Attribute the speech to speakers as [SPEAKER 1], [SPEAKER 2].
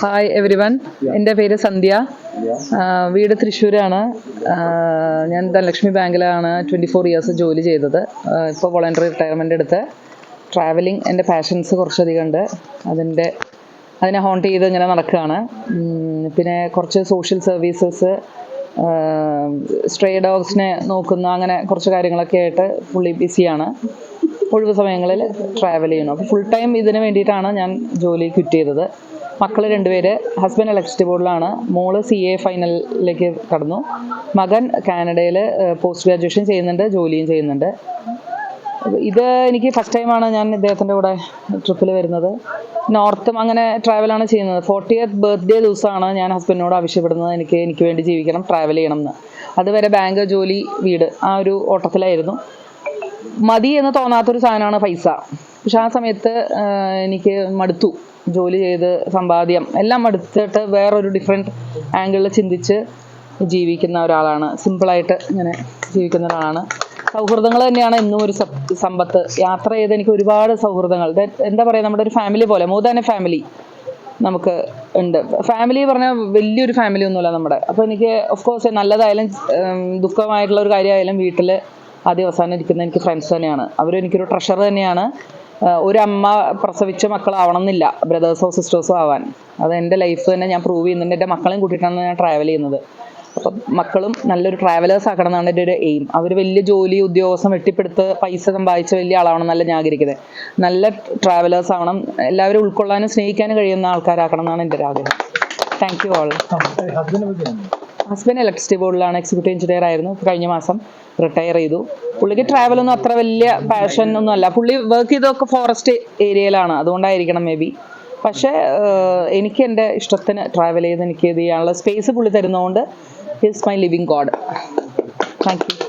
[SPEAKER 1] Hi every one എന്റെ പേര് സന്ധ്യ. വീട് തൃശ്ശൂരാണ്. ഞാൻ ധനലക്ഷ്മി ബാങ്കിലാണ് ട്വന്റി ഫോർ ഇയേഴ്സ് ജോലി ചെയ്തത്. ഇപ്പോൾ വോളണ്ടറി റിട്ടയർമെന്റ് എടുത്ത്. ട്രാവലിംഗ് എന്റെ പാഷൻസ് കുറച്ചധികം ഉണ്ട്. അതിന്റെ അതിനെ ഹോണ്ട് ചെയ്ത് ഇങ്ങനെ നടക്കുകയാണ്. പിന്നെ കുറച്ച് സോഷ്യൽ സർവീസസ് സ്ട്രേ ഡോഗ്സിനെ നോക്കുന്ന അങ്ങനെ കുറച്ച് കാര്യങ്ങളൊക്കെ ആയിട്ട് ഫുള്ളി ബിസിയാണ് ഒഴിവ് സമയങ്ങളിൽ ട്രാവൽ ചെയ്യുന്നു. അപ്പോൾ ഫുൾ ടൈം ഇതിന് വേണ്ടിയിട്ടാണ് ഞാൻ ജോലി ക്വിറ്റ് ചെയ്തത്. മക്കൾ രണ്ടുപേര് ഹസ്ബൻഡ് ഇലക്ട്രിസിറ്റി ബോർഡിലാണ് മോൾ സി എ ഫൈനലിലേക്ക് കടന്നു. മകൻ കാനഡയിൽ പോസ്റ്റ് ഗ്രാജുവേഷൻ ചെയ്യുന്നുണ്ട് ജോലിയും ചെയ്യുന്നുണ്ട്. ഇത് എനിക്ക് ഫസ്റ്റ് ടൈമാണ് ഞാൻ ഇദ്ദേഹത്തിന്റെ കൂടെ ട്രിപ്പിൽ വരുന്നത്. നോർത്തും അങ്ങനെ ട്രാവലാണ് ചെയ്യുന്നത്. ഫോർട്ടിയത്ത് ബർത്ത്ഡേ ദിവസമാണ് ഞാൻ ഹസ്ബൻഡിനോട് ആവശ്യപ്പെടുന്നത്. എനിക്ക് എനിക്ക് വേണ്ടി ജീവിക്കണം ട്രാവൽ ചെയ്യണം എന്ന്. അതുവരെ ബാങ്ക് ജോലി വീട് ആ ഒരു ഓട്ടത്തിലായിരുന്നു. മതി എന്ന് തോന്നാത്തൊരു സാധനമാണ് പൈസ. പക്ഷെ ആ സമയത്ത് എനിക്ക് മടുത്തു. ജോലി ചെയ്ത് സമ്പാദ്യം എല്ലാം മടുത്തിട്ട് വേറൊരു ഡിഫറെന്റ് ആംഗിളിൽ ചിന്തിച്ച് ജീവിക്കുന്ന ഒരാളാണ്. സിമ്പിളായിട്ട് ഇങ്ങനെ ജീവിക്കുന്ന ഒരാളാണ്. സൗഹൃദങ്ങൾ തന്നെയാണ് ഇന്നും ഒരു സമ്പത്ത്. യാത്ര ചെയ്ത് എനിക്ക് ഒരുപാട് സൗഹൃദങ്ങൾ. എന്താ പറയുക നമ്മുടെ ഒരു ഫാമിലി പോലെ മോർ ദാൻ എ ഫാമിലി നമുക്ക് ഉണ്ട്. ഫാമിലി പറഞ്ഞാൽ വലിയൊരു ഫാമിലി ഒന്നുമില്ല നമ്മുടെ. അപ്പോൾ എനിക്ക് ഓഫ് കോഴ്സ് നല്ലതായാലും ദുഃഖമായിട്ടുള്ള ഒരു കാര്യമായാലും വീട്ടിൽ ആദ്യം അവസാനം ഇരിക്കുന്നത് എനിക്ക് ഫ്രണ്ട്സ് തന്നെയാണ്. അവരും എനിക്കൊരു ട്രഷർ തന്നെയാണ്. ഒരമ്മ പ്രസവിച്ച മക്കളാവണം എന്നില്ല ബ്രദേഴ്സോ സിസ്റ്റേഴ്സോ ആവാൻ. അത് എന്റെ ലൈഫ് തന്നെ ഞാൻ പ്രൂവ് ചെയ്യുന്നുണ്ട്. എന്റെ മക്കളെയും കൂട്ടിയിട്ടാണ് ഞാൻ ട്രാവൽ ചെയ്യുന്നത്. അപ്പം മക്കളും നല്ലൊരു ട്രാവലേഴ്സ് ആക്കണം എന്നാണ് എന്റെ ഒരു എയിം അവർ വലിയ ജോലി ഉദ്യോഗസ്ഥം വെട്ടിപ്പെടുത്ത് പൈസ സമ്പാദിച്ച വലിയ ആളാവണം എന്നല്ല ഞാൻ ആഗ്രഹിക്കുന്നത്. നല്ല ട്രാവലേഴ്സ് ആവണം. എല്ലാവരും ഉൾക്കൊള്ളാനും സ്നേഹിക്കാനും കഴിയുന്ന ആൾക്കാരാക്കണം എന്നാണ് എന്റെ ഒരു ആഗ്രഹം. Thank you all husband electricity ബോർഡിലാണ് executive engineer ആയിരുന്നു. കഴിഞ്ഞ മാസം റിട്ടയർ ചെയ്തു. പുള്ളിക്ക് ട്രാവൽ ഒന്നും അത്ര വലിയ പാഷൻ ഒന്നും അല്ല. പുള്ളി വർക്ക് ചെയ്തതൊക്കെ ഫോറസ്റ്റ് ഏരിയയിലാണ് അതുകൊണ്ടായിരിക്കണം മേ ബി പക്ഷേ എനിക്ക് എന്റെ ഇഷ്ടത്തിന് ട്രാവൽ ചെയ്ത് എനിക്ക് ഇത് ചെയ്യാനുള്ള സ്പേസ് പുള്ളി തരുന്നതുകൊണ്ട് his my living god thank you